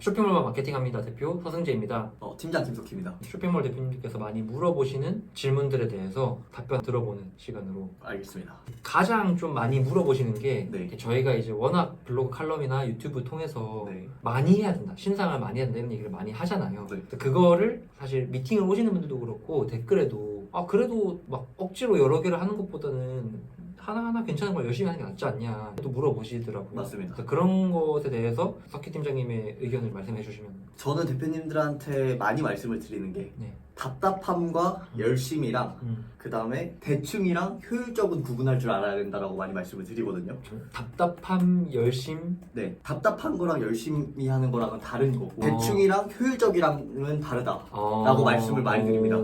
쇼핑몰만 마케팅합니다 대표 서승재입니다. 어, 팀장 김석희입니다. 쇼핑몰 대표님께서 많이 물어보시는 질문들에 대해서 답변 들어보는 시간으로 알겠습니다. 가장 좀 많이 물어보시는 게 네. 저희가 이제 워낙 블로그 칼럼이나 유튜브 통해서 네. 많이 해야 된다 신상을 많이 해야 된다는 얘기를 많이 하잖아요 네. 그거를 사실 미팅을 오시는 분들도 그렇고 댓글에도 아 그래도 막 억지로 여러 개를 하는 것보다는 하나하나 괜찮은 걸 열심히 하는 게 낫지 않냐 또 물어보시더라고요 맞습니다. 그래서 그런 것에 대해서 석희 팀장님의 의견을 말씀해 주시면 저는 대표님들한테 많이 말씀을 드리는 게 네. 답답함과 음. 열심이랑 음, 그 다음에 대충이랑 효율적인 구분할 줄 알아야 된다라고 많이 말씀을 드리거든요. 좀 답답함 열심 네, 답답한 거랑 열심히 하는 거랑은 다른 거고 어. 대충이랑 효율적이랑은 다르다. 어... 라고 말씀을 많이 드립니다.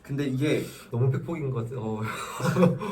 오, 근데 이게 너무 팩폭인 것 같아 어.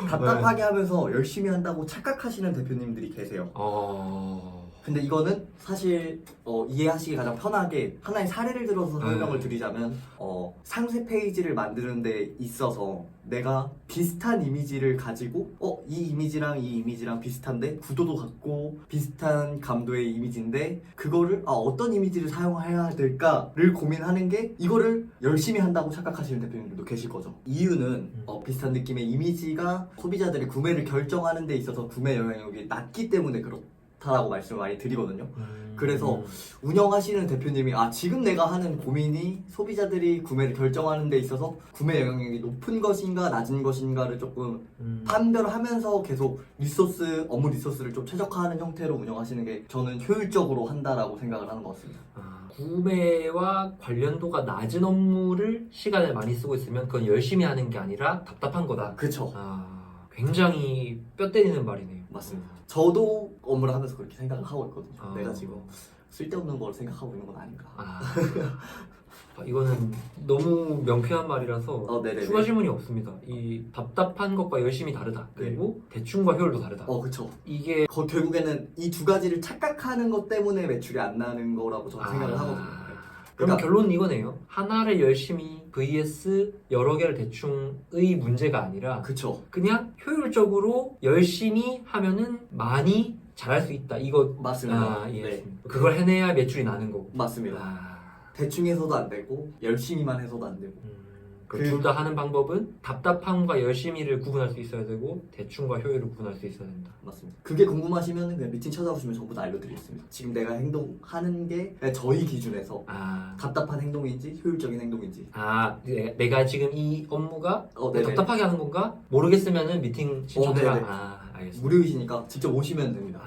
답답하게 하면서 열심히 한다고 착각하시는 대표님들이 계세요. 어... 근데 이거는 사실 어, 이해하시기 가장 편하게 하나의 사례를 들어서 설명을 음. 드리자면 어, 상세 페이지를 만드는 데 있어서 내가 비슷한 이미지를 가지고 어, 이 이미지랑 이 이미지랑 비슷한데 구도도 같고 비슷한 감도의 이미지인데 그거를 아, 어떤 이미지를 사용해야 될까를 고민하는 게 이거를 열심히 한다고 착각하시는 대표님들도 계실 거죠. 이유는 어, 비슷한 느낌의 이미지가 소비자들이 구매를 결정하는 데 있어서 구매 영향력이 낮기 때문에 그렇 다라고 말씀을 많이 드리거든요. 음... 그래서 운영하시는 대표님이 아 지금 내가 하는 고민이 소비자들이 구매를 결정하는 데 있어서 구매 영향력이 높은 것인가 낮은 것인가를 조금 음... 판별하면서 계속 리소스 업무 리소스를 좀 최적화하는 형태로 운영하시는 게 저는 효율적으로 한다라고 생각을 하는 것 같습니다. 아, 구매와 관련도가 낮은 업무를 시간을 많이 쓰고 있으면 그건 열심히 하는 게 아니라 답답한 거다. 그쵸 아, 굉장히 뼈 때리는 말이네요. 맞습니다. 저도 업무를 하면서 그렇게 생각을 하고 있거든요. 아. 내가 지금 쓸데없는 걸 생각하고 있는 건 아닌가. 아, 아, 이거는 너무 명쾌한 말이라서 어, 네네네. 추가 질문이 없습니다. 이 답답한 것과 열심히 다르다. 그리고 대충과 효율도 다르다. 어 그쵸. 이게 거- 결국에는 이 두 가지를 착각하는 것 때문에 매출이 안 나는 거라고 저는 생각을 아, 하거든요. 그럼 그러니까- 결론은 이거네요. 하나를 열심히 vs 여러 개를 대충의 문제가 아니라 그쵸. 그냥 효율적으로 열심히 하면은 많이 잘할 수 있다. 이거 맞습니다. 아, 예. 네. 그걸 해내야 매출이 나는 거고. 맞습니다. 아, 대충 해서도 안 되고 열심히만 해서도 안 되고. 음, 그- 둘 다 하는 방법은 답답함과 열심히를 구분할 수 있어야 되고 대충과 효율을 구분할 수 있어야 된다. 맞습니다. 그게 궁금하시면 그냥 미팅 찾아오시면 전부 다 알려드리겠습니다. 지금 내가 행동하는 게 저희 기준에서 아, 답답한 행동인지 효율적인 행동인지. 아 내- 내가 지금 이 업무가 어, 네네. 답답하게 하는 건가 모르겠으면은 미팅 신청해라. 어, 네네. 아, 알겠습니다. 무료이시니까 직접 오시면 됩니다.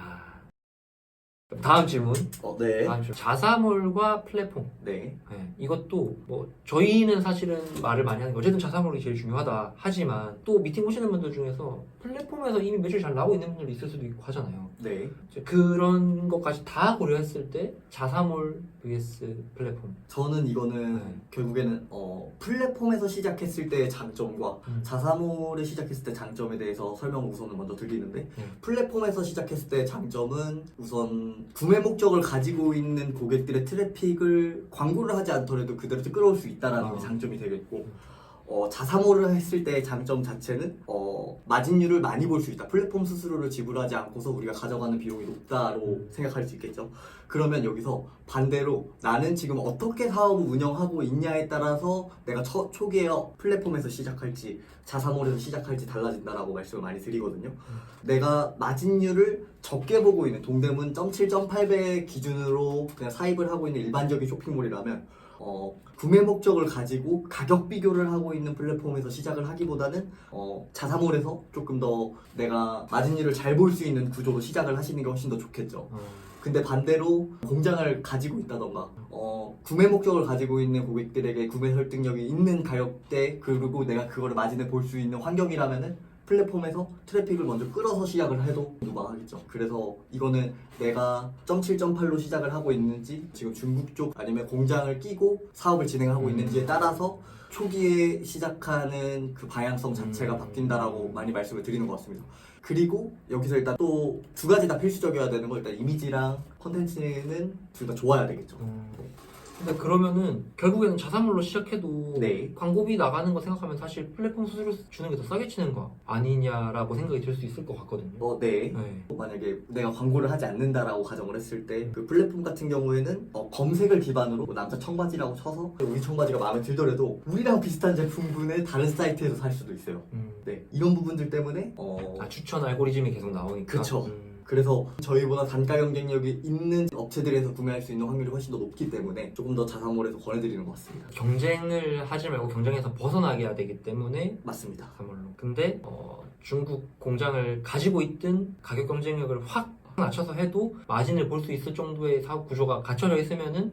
아, 다음 질문. 어, 네. 다음 질문. 자사몰과 플랫폼. 네. 네, 이것도 뭐 저희는 사실은 말을 많이 하는 게 어쨌든 자사몰이 제일 중요하다 하지만 또 미팅 오시는 분들 중에서 플랫폼에서 이미 매출 잘 나오고 있는 분들도 있을 수도 있고 하잖아요. 네. 이제 그런 것까지 다 고려했을 때 자사몰 vs 플랫폼. 저는 이거는 네. 결국에는 어, 플랫폼에서 시작했을 때의 장점과 음. 자사몰을 시작했을 때 장점에 대해서 설명을 우선은 먼저 드리는데 네. 플랫폼에서 시작했을 때 장점은 우선 구매 목적을 가지고 있는 고객들의 트래픽을 광고를 하지 않더라도 그대로 끌어올 수 있다는 아. 게 장점이 되겠고 어, 자사몰을 했을 때의 장점 자체는 어, 마진율을 많이 볼 수 있다. 플랫폼 수수료를 지불하지 않고서 우리가 가져가는 비용이 높다로 음. 생각할 수 있겠죠. 그러면 여기서 반대로 나는 지금 어떻게 사업을 운영하고 있냐에 따라서 내가 초, 초기에 플랫폼에서 시작할지 자사몰에서 시작할지 달라진다라고 말씀을 많이 드리거든요. 내가 마진율을 적게 보고 있는 동대문 0.7, 0.8배 기준으로 그냥 사입을 하고 있는 일반적인 쇼핑몰이라면 어, 구매 목적을 가지고 가격 비교를 하고 있는 플랫폼에서 시작을 하기보다는 어, 자사몰에서 조금 더 내가 마진율을 잘 볼 수 있는 구조로 시작을 하시는 게 훨씬 더 좋겠죠. 어, 근데 반대로 공장을 가지고 있다던가 어, 구매 목적을 가지고 있는 고객들에게 구매 설득력이 있는 가격대 그리고 내가 그거를 마진을 볼 수 있는 환경이라면은 플랫폼에서 트래픽을 먼저 끌어서 시작을 해도 무방하겠죠. 그래서 이거는 내가 0.7.8로 시작을 하고 있는지 지금 중국 쪽 아니면 공장을 끼고 사업을 진행하고 음. 있는지에 따라서 초기에 시작하는 그 방향성 자체가 음. 바뀐다라고 많이 말씀을 드리는 것 같습니다. 그리고 여기서 일단 또 두 가지 다 필수적이어야 되는 거 일단 이미지랑 컨텐츠는 둘 다 좋아야 되겠죠. 음, 근데 그러면은 결국에는 자사몰로 시작해도 네. 광고비 나가는 거 생각하면 사실 플랫폼 수수료 주는 게 더 싸게 치는 거 아니냐라고 생각이 들 수 있을 것 같거든요. 어, 네. 네. 만약에 내가 광고를 하지 않는다라고 가정을 했을 때 그 플랫폼 같은 경우에는 어, 검색을 기반으로 뭐 남자 청바지라고 쳐서 우리 청바지가 마음에 들더라도 우리랑 비슷한 제품군을 다른 사이트에서 살 수도 있어요. 음. 네 이런 부분들 때문에 어, 아 추천 알고리즘이 계속 나오니까. 그쵸. 음. 그래서 저희보다 단가 경쟁력이 있는 업체들에서 구매할 수 있는 확률이 훨씬 더 높기 때문에 조금 더 자사몰에서 권해드리는 것 같습니다. 경쟁을 하지 말고 경쟁에서 벗어나게 해야 되기 때문에 맞습니다. 자사몰로. 근데 어, 중국 공장을 가지고 있든 가격 경쟁력을 확 낮춰서 해도 마진을 볼 수 있을 정도의 사업 구조가 갖춰져 있으면은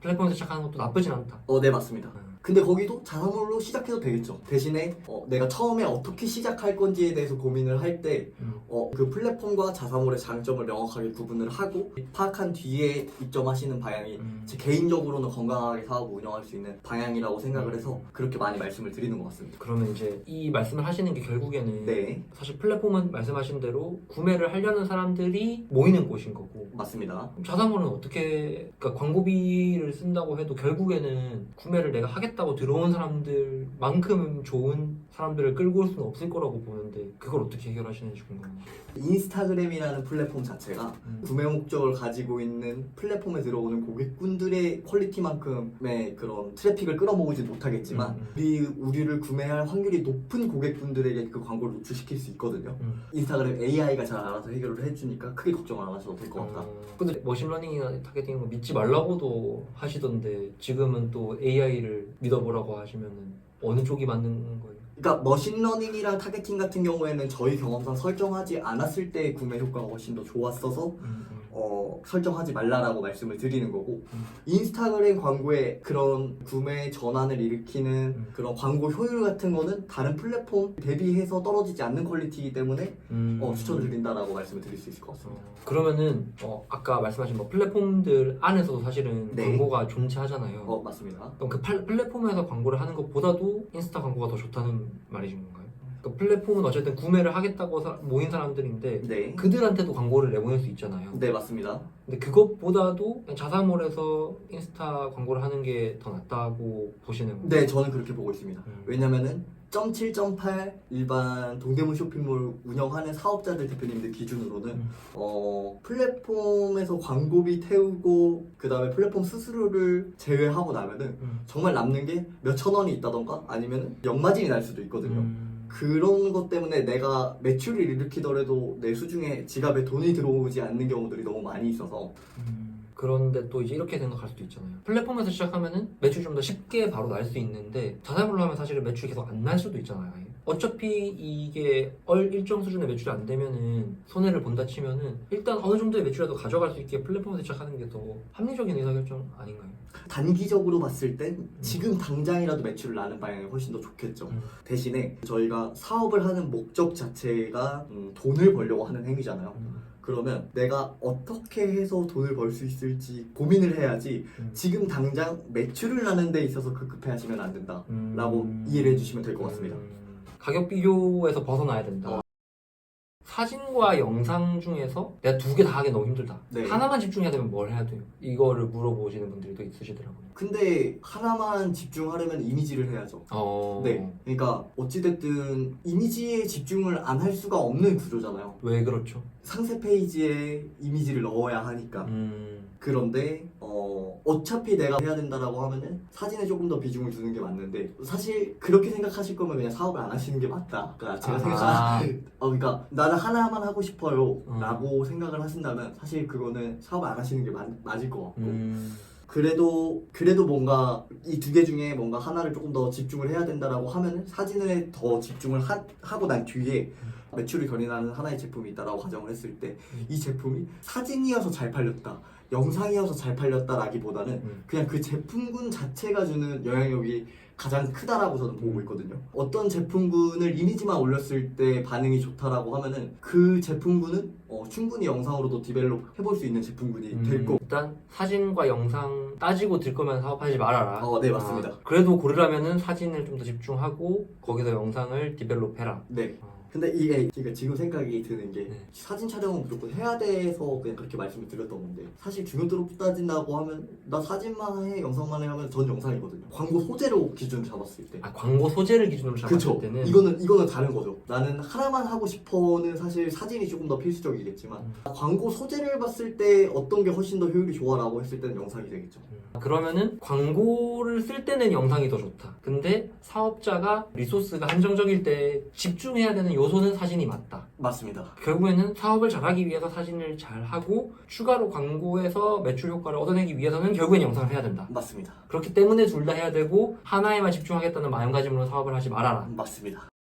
플랫폼에서 시작하는 것도 나쁘진 않다. 어, 네 맞습니다. 음. 근데 거기도 자사몰로 시작해도 되겠죠. 대신에 어, 내가 처음에 어떻게 시작할 건지에 대해서 고민을 할때 음. 어, 그 플랫폼과 자사몰의 장점을 명확하게 구분을 하고 파악한 뒤에 입점하시는 방향이 음. 제 개인적으로는 건강하게 사업을 운영할 수 있는 방향이라고 생각을 해서 음. 그렇게 많이 말씀을 드리는 것 같습니다. 그러면 이제 이 말씀을 하시는 게 결국에는 네, 사실 플랫폼은 말씀하신 대로 구매를 하려는 사람들이 모이는 곳인 거고 맞습니다. 자사몰은 어떻게 그러니까 광고비를 쓴다고 해도 결국에는 구매를 내가 하겠다 고 들어온 사람들만큼 좋은 사람들을 끌고 올 수는 없을 거라고 보는데 그걸 어떻게 해결하시는지 궁금해요. 인스타그램이라는 플랫폼 자체가 음. 구매 목적을 가지고 있는 플랫폼에 들어오는 고객분들의 퀄리티만큼의 그런 트래픽을 끌어모으지 못하겠지만 음, 음. 우리 우리를 구매할 확률이 높은 고객분들에게 그 광고를 노출시킬 수 있거든요. 음. 인스타그램 AI가 잘 알아서 해결을 해주니까 크게 걱정을 안 하셔도 될 것 같다. 어, 근데 머신러닝이나 타겟팅 뭐 믿지 말라고도 하시던데 지금은 또 AI를 믿어보라고 하시면은 어느 쪽이 맞는 거예요? 그러니까 머신러닝이랑 타겟팅 같은 경우에는 저희 경험상 설정하지 않았을 때 구매 효과가 훨씬 더 좋았어서 음, 음. 어, 설정하지 말라라고 말씀을 드리는 거고 음. 인스타그램 광고에 그런 구매 전환을 일으키는 음. 그런 광고 효율 같은 거는 다른 플랫폼 대비해서 떨어지지 않는 퀄리티이기 때문에 음. 어, 추천을 드린다라고 말씀을 드릴 수 있을 것 같습니다. 어, 그러면은 어, 아까 말씀하신 뭐 플랫폼들 안에서도 사실은 네. 광고가 존재하잖아요. 어 맞습니다. 그럼 그 팔- 플랫폼에서 광고를 하는 것보다도 인스타 광고가 더 좋다는 말이신 건가요? 그 플랫폼은 어쨌든 구매를 하겠다고 사- 모인 사람들인데 네. 그들한테도 광고를 내보낼 수 있잖아요. 네 맞습니다. 근데 그것보다도 그냥 자사몰에서 인스타 광고를 하는 게 더 낫다고 보시는 거예요? 네 저는 그렇게 보고 있습니다. 음. 왜냐면은 0.7.8 일반 동대문 쇼핑몰 운영하는 사업자들 대표님들 기준으로는 음. 어, 플랫폼에서 광고비 태우고 그 다음에 플랫폼 수수료를 제외하고 나면은 음. 정말 남는 게 몇 천 원이 있다던가 아니면 역마진이 날 수도 있거든요. 음. 그런 것 때문에 내가 매출을 일으키더라도 내 수중에 지갑에 돈이 들어오지 않는 경우들이 너무 많이 있어서 음, 그런데 또 이제 이렇게 생각할 수도 있잖아요. 플랫폼에서 시작하면은 매출 좀 더 쉽게 바로 날 수 있는데 자사몰로 하면 사실은 매출이 계속 안 날 수도 있잖아요. 어차피 이게 얼 일정 수준의 매출이 안 되면은 손해를 본다 치면은 일단 어느 정도의 매출이라도 가져갈 수 있게 플랫폼에서 시작하는 게 더 합리적인 의사결정 아닌가요? 단기적으로 봤을 땐 지금 당장이라도 매출을 나는 방향이 훨씬 더 좋겠죠. 음. 대신에 저희가 사업을 하는 목적 자체가 음, 돈을 벌려고 하는 행위잖아요. 음, 그러면 내가 어떻게 해서 돈을 벌 수 있을지 고민을 해야지 음. 지금 당장 매출을 나는 데 있어서 급급해 하시면 안 된다. 음. 라고 이해를 해주시면 될 것 같습니다. 음. 가격 비교에서 벗어나야 된다. 어. 사진과 영상 중에서 내가 두 개 다 하기 너무 힘들다. 네. 하나만 집중해야 되면 뭘 해야 돼요? 이거를 물어보시는 분들이 또 있으시더라고요. 근데 하나만 집중하려면 이미지를 해야죠. 어... 네. 그러니까 어찌됐든 이미지에 집중을 안 할 수가 없는 구조잖아요. 왜 그렇죠? 상세 페이지에 이미지를 넣어야 하니까. 음... 그런데 어, 어차피 내가 해야 된다라고 하면은 사진에 조금 더 비중을 두는 게 맞는데 사실 그렇게 생각하실 거면 그냥 사업을 안 하시는 게 맞다. 그러니까 제가 아. 생각하는 어 그러니까 나는 하나만 하고 음. 싶어요라고 생각을 하신다면 사실 그거는 사업 안 하시는 게 맞, 맞을 것 같고 음... 그래도 그래도 뭔가 이 두 개 중에 뭔가 하나를 조금 더 집중을 해야 된다라고 하면은 사진에 더 집중을 하, 하고 난 뒤에 매출을 견인하는 하나의 제품이 있다라고 가정을 했을 때 이 제품이 사진이어서 잘 팔렸다 영상이어서 잘 팔렸다라기보다는 음. 그냥 그 제품군 자체가 주는 영향력이 가장 크다라고 저는 보고 있거든요. 어떤 제품군을 이미지만 올렸을 때 반응이 좋다라고 하면은 그 제품군은 어, 충분히 영상으로도 디벨롭 해볼 수 있는 제품군이 음, 될 거고. 일단 사진과 영상 따지고 들 거면 사업하지 말아라. 어, 네, 맞습니다. 아, 그래도 고르라면은 사진을 좀 더 집중하고 거기서 영상을 디벨롭해라. 네. 어, 근데 이게 그러니까 지금 생각이 드는 게 네. 사진 촬영은 무조건 해야 돼서 그냥 그렇게 말씀을 드렸던 건데 사실 중요도로 따진다고 하면 나 사진만 해 영상만 해 하면 전 영상이거든요 광고 소재로 기준 잡았을 때 아 광고 소재를 기준으로 잡았을 그쵸 때는 이거는 이거는 다른 거죠 나는 하나만 하고 싶어는 사실 사진이 조금 더 필수적이겠지만 음. 광고 소재를 봤을 때 어떤 게 훨씬 더 효율이 좋아라고 했을 때는 영상이 되겠죠 음. 그러면은 광고를 쓸 때는 영상이 더 좋다. 근데 사업자가 리소스가 한정적일 때 집중해야 되는 요소는 사진이 맞다. 맞습니다 결국에는 사업을 잘하기 위해서 사진을 잘 하고 추가로 광고에서 매출 효과를 얻어내기 위해서는 결국엔 영상을 해야 된다. 맞습니다 그렇기 때문에 둘 다 해야 되고 하나에만 집중하겠다는 마음가짐으로 사업을 하지 말아라. 맞습니다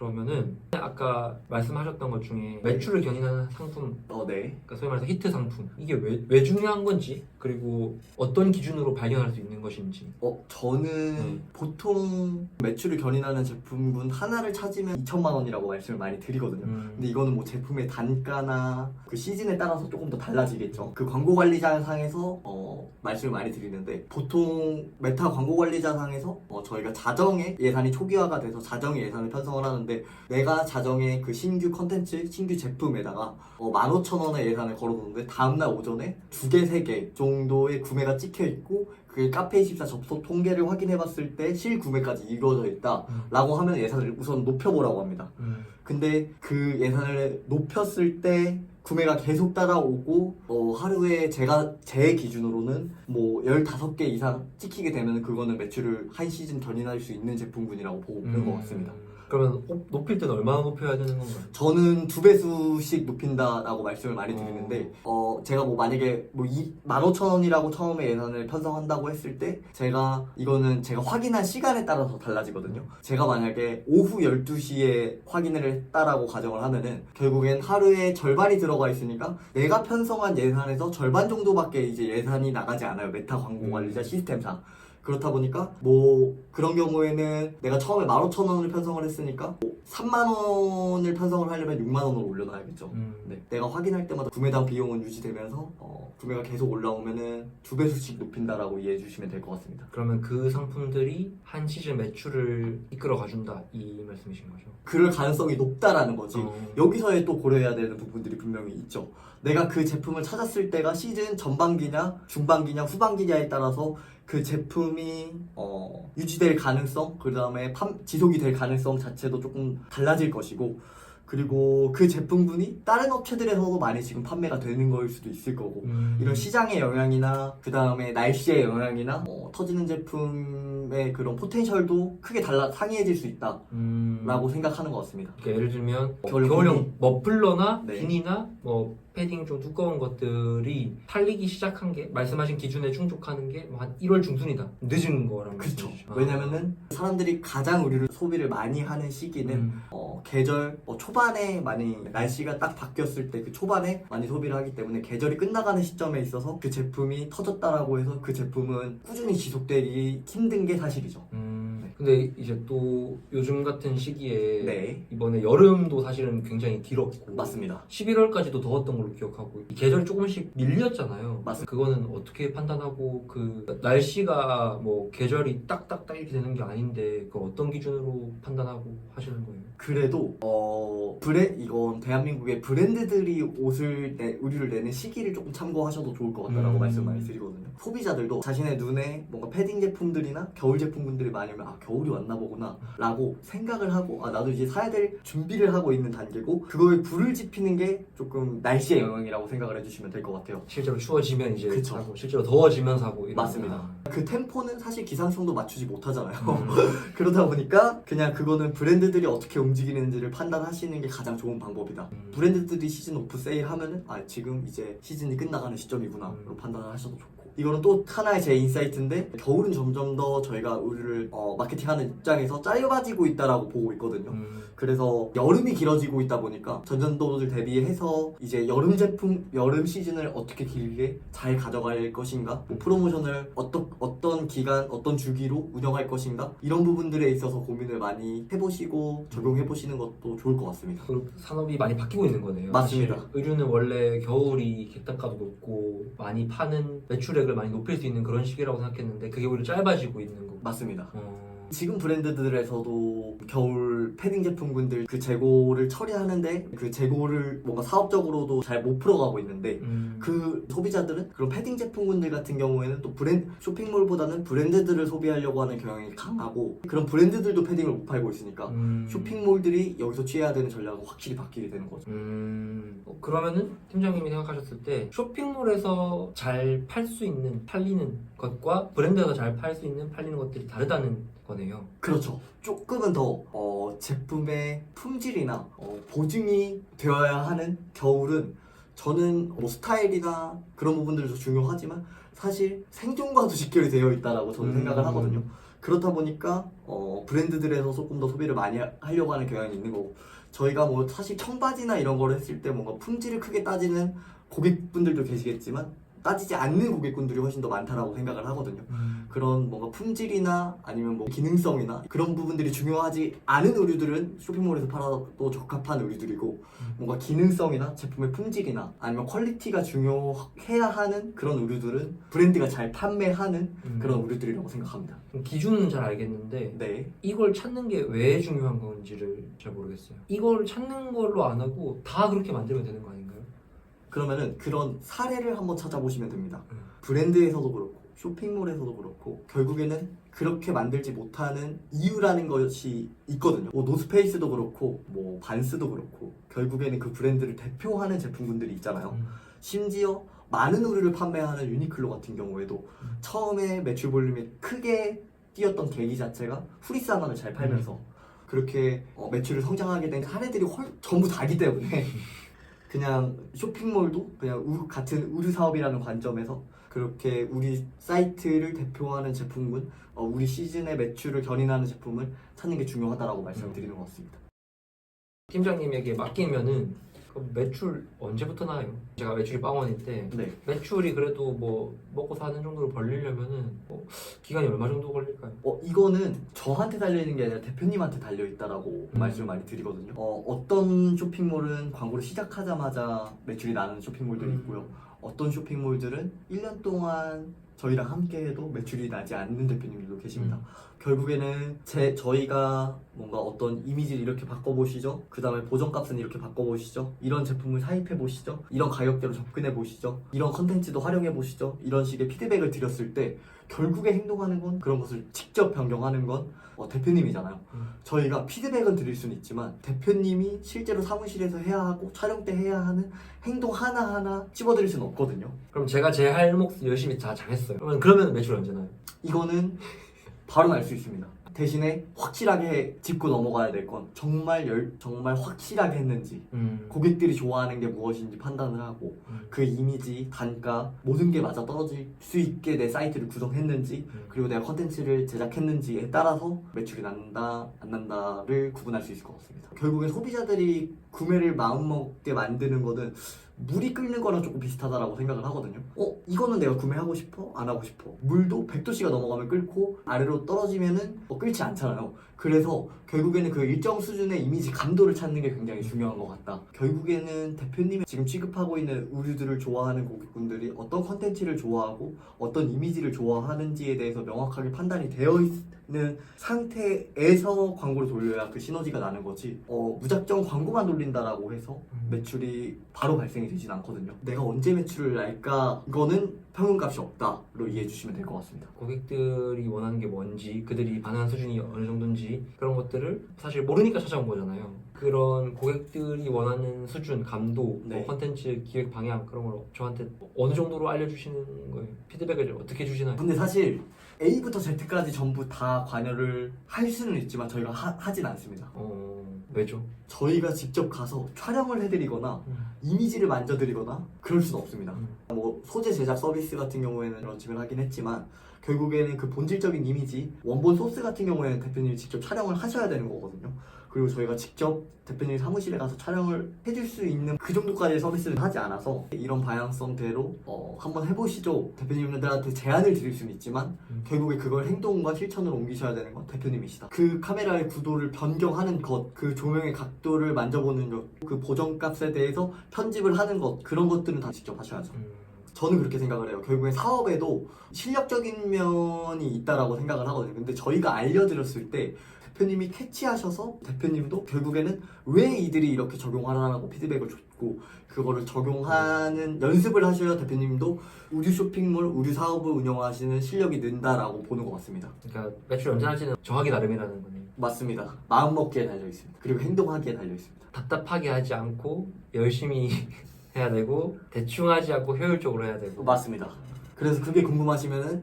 그러면은 아까 말씀하셨던 것 중에 매출을 견인하는 상품, 어 네 그러니까 소위 말해서 히트 상품 이게 왜, 왜 중요한 건지 그리고 어떤 기준으로 발견할 수 있는 것인지. 어, 저는 네. 보통 매출을 견인하는 제품군 하나를 찾으면 2천만 원이라고 말씀을 많이 드리거든요. 음. 근데 이거는 뭐 제품의 단가나 그 시즌에 따라서 조금 더 달라지겠죠. 그 광고 관리자 상에서 어, 말씀을 많이 드리는데 보통 메타 광고 관리자 상에서 어, 저희가 자정에 예산이 초기화가 돼서 자정에 예산을 편성을 하는데 내가 자정에 그 신규 컨텐츠, 신규 제품에다가 어, 15,000원의 예산을 걸어놓는데 다음날 오전에 두 개, 세 개 정도의 구매가 찍혀 있고 그게 카페24 접속 통계를 확인해 봤을 때 실구매까지 이루어져 있다 음. 라고 하면 예산을 우선 높여보라고 합니다. 음. 근데 그 예산을 높였을 때 구매가 계속 따라오고 어, 하루에 제가 제 기준으로는 뭐 15개 이상 찍히게 되면 그거는 매출을 한 시즌 견인할 수 있는 제품군이라고 보고 있는 것 같습니다. 그러면 높- 높일 때는 얼마나 높여야 되는 건가요? 저는 두 배수씩 높인다라고 말씀을 많이 드리는데 어 제가 뭐 만약에 뭐 15,000원이라고 처음에 예산을 편성한다고 했을 때 제가 이거는 제가 확인한 시간에 따라서 달라지거든요. 제가 만약에 오후 12시에 확인을 했다라고 가정을 하면은 결국엔 하루에 절반이 들어가 있으니까 내가 편성한 예산에서 절반 정도밖에 이제 예산이 나가지 않아요. 메타 광고 관리자 시스템상. 그렇다 보니까 뭐 그런 경우에는 내가 처음에 15,000원을 편성을 했으니까 뭐 3만 원을 편성을 하려면 6만 원으로 올려놔야겠죠. 음. 네, 내가 확인할 때마다 구매당 비용은 유지되면서 어, 구매가 계속 올라오면은 두 배수씩 높인다라고 이해해 주시면 될 것 같습니다. 그러면 그 상품들이 한 시즌 매출을 이끌어 가준다 이 말씀이신 거죠? 그럴 가능성이 높다라는 거지. 어. 여기서의 또 고려해야 되는 부분들이 분명히 있죠. 내가 그 제품을 찾았을 때가 시즌 전반기냐, 중반기냐, 후반기냐에 따라서 그 제품이 어, 유지될 가능성, 그 다음에 지속이 될 가능성 자체도 조금 달라질 것이고, 그리고 그 제품군이 다른 업체들에서도 많이 지금 판매가 되는 거일 수도 있을 거고, 음. 이런 시장의 영향이나 그 다음에 날씨의 영향이나 어, 터지는 제품의 그런 포텐셜도 크게 달라 상이해질 수 있다라고 음. 생각하는 것 같습니다. 그러니까 예를 들면 겨울용 겨울용. 머플러나 네. 비니나 뭐 패딩 좀 두꺼운 것들이 팔리기 시작한 게 말씀하신 기준에 충족하는 게 한 1월 중순이다 늦은 거란 그렇죠. 말씀이시죠? 아. 왜냐면은 사람들이 가장 의류를 소비를 많이 하는 시기는 음. 어, 계절 어, 초반에 많이 날씨가 딱 바뀌었을 때 그 초반에 많이 소비를 하기 때문에 계절이 끝나가는 시점에 있어서 그 제품이 터졌다라고 해서 그 제품은 꾸준히 지속되기 힘든 게 사실이죠. 음. 근데 이제 또 요즘 같은 시기에 네, 이번에 여름도 사실은 굉장히 길었고 맞습니다. 11월까지도 더웠던 걸로 기억하고 이 계절이 조금씩 밀렸잖아요. 맞습니다. 그거는 어떻게 판단하고 그 날씨가 뭐 계절이 딱딱딱 이렇게 되는 게 아닌데 그 어떤 기준으로 판단하고 하시는 거예요? 그래도 어 브레 이건 대한민국의 브랜드들이 옷을 내, 의류를 내는 시기를 조금 참고하셔도 좋을 것 같다라고 음. 말씀 많이 드리거든요. 소비자들도 자신의 눈에 뭔가 패딩 제품들이나 겨울 제품군들이 많이 오면 아 겨울 이 왔나 보구나 라고 생각을 하고 아 나도 이제 사야 될 준비를 하고 있는 단계고 그거에 불을 지피는 게 조금 날씨의 영향이라고 생각을 해주시면 될 것 같아요. 실제로 추워지면 이제 그쵸. 사고 실제로 더워지면 사고 이런 맞습니다. 그 템포는 사실 기상청도 맞추지 못하잖아요. 음. 그러다 보니까 그냥 그거는 브랜드들이 어떻게 움직이는지를 판단하시는 게 가장 좋은 방법이다. 음. 브랜드들이 시즌 오프 세일 하면은 아 지금 이제 시즌이 끝나가는 시점이구나로 음. 판단을 하셔도 좋고 이거는 또 하나의 제 인사이트인데 겨울은 점점 더 저희가 의류를 어, 마케팅하는 입장에서 짧아지고 있다라고 보고 있거든요. 음. 그래서 여름이 길어지고 있다 보니까 전전도들 대비해서 이제 여름 제품 여름 시즌을 어떻게 길게 잘 가져갈 것인가 뭐 프로모션을 어떤 어떤 기간 어떤 주기로 운영할 것인가 이런 부분들에 있어서 고민을 많이 해보시고 적용해 보시는 것도 좋을 것 같습니다. 그 산업이 많이 바뀌고 있는 거네요. 맞습니다. 사실 의류는 원래 겨울이 객단가도 높고 많이 파는 매출액을 많이 높일 수 있는 그런 시기라고 생각했는데 그게 오히려 짧아지고 있는 거고. 맞습니다. 어... 지금 브랜드들에서도 겨울 패딩 제품군들 그 재고를 처리하는데 그 재고를 뭔가 사업적으로도 잘 못 풀어가고 있는데 음. 그 소비자들은 그런 패딩 제품군들 같은 경우에는 또 브랜드 쇼핑몰보다는 브랜드들을 소비하려고 하는 경향이 강하고 그런 브랜드들도 패딩을 못 팔고 있으니까 음. 쇼핑몰들이 여기서 취해야 되는 전략은 확실히 바뀌게 되는 거죠. 음, 어, 그러면은 팀장님이 생각하셨을 때 쇼핑몰에서 잘 팔 수 있는 팔리는 것과 브랜드에서 잘 팔 수 있는 팔리는 것들이 다르다는 거네요. 그렇죠. 조금은 더 어, 제품의 품질이나 어, 보증이 되어야 하는 겨울은 저는 뭐 스타일이나 그런 부분들도 중요하지만 사실 생존과도 직결이 되어 있다라고 저는 음. 생각을 하거든요. 그렇다 보니까 어, 브랜드들에서 조금 더 소비를 많이 하- 하려고 하는 경향이 있는 거고 저희가 뭐 사실 청바지나 이런 걸 했을 때 뭔가 품질을 크게 따지는 고객분들도 계시겠지만 따지지 않는 고객분들이 훨씬 더 많다라고 생각을 하거든요. 그런 뭔가 품질이나 아니면 뭐 기능성이나 그런 부분들이 중요하지 않은 의류들은 쇼핑몰에서 팔아도 적합한 의류들이고 음. 뭔가 기능성이나 제품의 품질이나 아니면 퀄리티가 중요해야 하는 그런 의류들은 브랜드가 잘 판매하는 음. 그런 의류들이라고 생각합니다. 기준은 잘 알겠는데 네. 이걸 찾는 게 왜 중요한 건지를 잘 모르겠어요. 이걸 찾는 걸로 안 하고 다 그렇게 만들면 되는 거 아닌가요? 그러면은 그런 사례를 한번 찾아보시면 됩니다. 음. 브랜드에서도 그렇고 쇼핑몰에서도 그렇고 결국에는 그렇게 만들지 못하는 이유라는 것이 있거든요. 뭐 노스페이스도 그렇고 뭐 반스도 그렇고 결국에는 그 브랜드를 대표하는 제품군들이 있잖아요. 음. 심지어 많은 의류를 판매하는 유니클로 같은 경우에도 음. 처음에 매출 볼륨이 크게 뛰었던 계기 자체가 후리스 하나를 잘 팔면서 그렇게 어, 매출을 성장하게 된 사례들이 헐- 전부 다기 때문에 그냥 쇼핑몰도 그냥 우- 같은 의류 사업이라는 관점에서 그렇게 우리 사이트를 대표하는 제품군, 어, 우리 시즌의 매출을 견인하는 제품을 찾는 게 중요하다라고 말씀을 드리는 것 같습니다. 팀장님에게 맡기면은 그럼 매출 언제부터 나요? 제가 매출이 빵원일 때 네. 매출이 그래도 뭐 먹고 사는 정도로 벌리려면은 뭐 기간이 얼마 정도 걸릴까요? 어, 이거는 저한테 달려있는 게 아니라 대표님한테 달려있다라고 음. 말씀을 많이 드리거든요. 어, 어떤 쇼핑몰은 광고를 시작하자마자 매출이 나는 쇼핑몰들이 음. 있고요. 어떤 쇼핑몰들은 1년 동안 저희랑 함께 해도 매출이 나지 않는 대표님들도 계십니다. 음. 결국에는 제 저희가 뭔가 어떤 이미지를 이렇게 바꿔보시죠. 그 다음에 보정값은 이렇게 바꿔보시죠. 이런 제품을 사입해 보시죠. 이런 가격대로 접근해 보시죠. 이런 컨텐츠도 활용해 보시죠. 이런 식의 피드백을 드렸을 때 결국에 행동하는 건 그런 것을 직접 변경하는 건 어, 대표님이잖아요. 음. 저희가 피드백은 드릴 수는 있지만 대표님이 실제로 사무실에서 해야 하고 촬영 때 해야 하는 행동 하나하나 찝어드릴 수는 없거든요. 그럼 제가 제 할 몫을 열심히 다 잘했어요. 그러면 그러면 매출 언제 나요? 이거는 바로 알 수 있습니다. 대신에 확실하게 짚고 넘어가야 될 건 정말 열, 정말 확실하게 했는지 음. 고객들이 좋아하는 게 무엇인지 판단을 하고 음. 그 이미지, 단가 모든 게 맞아 떨어질 수 있게 내 사이트를 구성했는지 음. 그리고 내가 컨텐츠를 제작했는지에 따라서 매출이 난다 안 난다를 구분할 수 있을 것 같습니다. 결국엔 소비자들이 구매를 마음먹게 만드는 거는 물이 끓는 거랑 조금 비슷하다라고 생각을 하거든요. 어 이거는 내가 구매하고 싶어 안 하고 싶어. 물도 100도씨가 넘어가면 끓고 아래로 떨어지면은 뭐 끓지 않잖아요. 그래서 결국에는 그 일정 수준의 이미지 감도를 찾는 게 굉장히 중요한 것 같다. 결국에는 대표님이 지금 취급하고 있는 의류들을 좋아하는 고객분들이 어떤 컨텐츠를 좋아하고 어떤 이미지를 좋아하는지에 대해서 명확하게 판단이 되어 있 는 상태에서 광고를 돌려야 그 시너지가 나는 거지. 어, 무작정 광고만 돌린다라고 해서 음. 매출이 바로 발생이 되진 않거든요. 내가 언제 매출을 날까? 이거는 평균값이 없다로 이해해 주시면 될 것 같습니다. 고객들이 원하는 게 뭔지 그들이 반응한 수준이 어느 정도인지 그런 것들을 사실 모르니까 찾아온 거잖아요. 그런 고객들이 원하는 수준, 감도, 네. 뭐 컨텐츠 기획 방향 그런 걸 저한테 어느 정도로 알려주시는 거예요? 피드백을 어떻게 주시나요? 근데 사실 A부터 Z까지 전부 다 관여를 할 수는 있지만 저희가 하, 하진 않습니다. 어 왜죠? 저희가 직접 가서 촬영을 해드리거나 음. 이미지를 만져드리거나 그럴 수는 없습니다. 음. 뭐 소재 제작 서비스 같은 경우에는 런칭을 하긴 했지만 결국에는 그 본질적인 이미지 원본 소스 같은 경우에는 대표님이 직접 촬영을 하셔야 되는 거거든요. 그리고 저희가 직접 대표님 사무실에 가서 촬영을 해줄 수 있는 그 정도까지의 서비스를 하지 않아서 이런 방향성대로 어, 한번 해보시죠. 대표님들한테 제안을 드릴 수는 있지만 음. 결국에 그걸 행동과 실천으로 옮기셔야 되는 건 대표님이시다. 그 카메라의 구도를 변경하는 것, 그 조명의 각도를 만져보는 것, 그 보정값에 대해서 편집을 하는 것 그런 것들은 다 직접 하셔야죠. 음. 저는 그렇게 생각을 해요. 결국엔 사업에도 실력적인 면이 있다라고 생각을 하거든요. 근데 저희가 알려드렸을 때 대표님이 캐치하셔서 대표님도 결국에는 왜 이들이 이렇게 적용하라고 피드백을 줬고 그거를 적용하는 연습을 하셔야 대표님도 우류 쇼핑몰, 우류 사업을 운영하시는 실력이 는다라고 보는 것 같습니다. 그러니까 매출 언제 할지는 정하기 나름이라는 거네요. 맞습니다. 마음 먹기에 달려 있습니다. 그리고 행동하기에 달려 있습니다. 답답하게 하지 않고 열심히 해야 되고 대충 하지 않고 효율적으로 해야 되고 맞습니다. 그래서 그게 궁금하시면은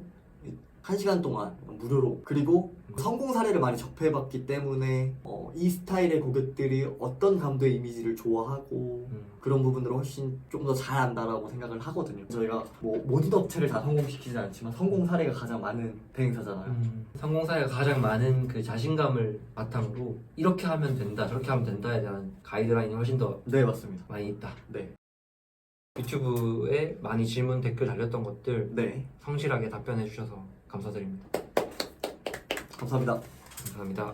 한 시간 동안 무료로 그리고 성공 사례를 많이 접해봤기 때문에 어, 이 스타일의 고객들이 어떤 감도의 이미지를 좋아하고 음. 그런 부분들을 훨씬 좀 더 잘 안다라고 생각을 하거든요. 저희가 뭐 모든 업체를 다 성공시키지 않지만 성공 사례가 가장 많은 대행사잖아요. 음, 성공 사례가 가장 많은 그 자신감을 바탕으로 이렇게 하면 된다 저렇게 하면 된다에 대한 가이드라인이 훨씬 더 네 맞습니다. 많이 있다 네, 유튜브에 많이 질문 댓글 달렸던 것들 네 성실하게 답변해 주셔서 감사드립니다 감사합니다. 감사합니다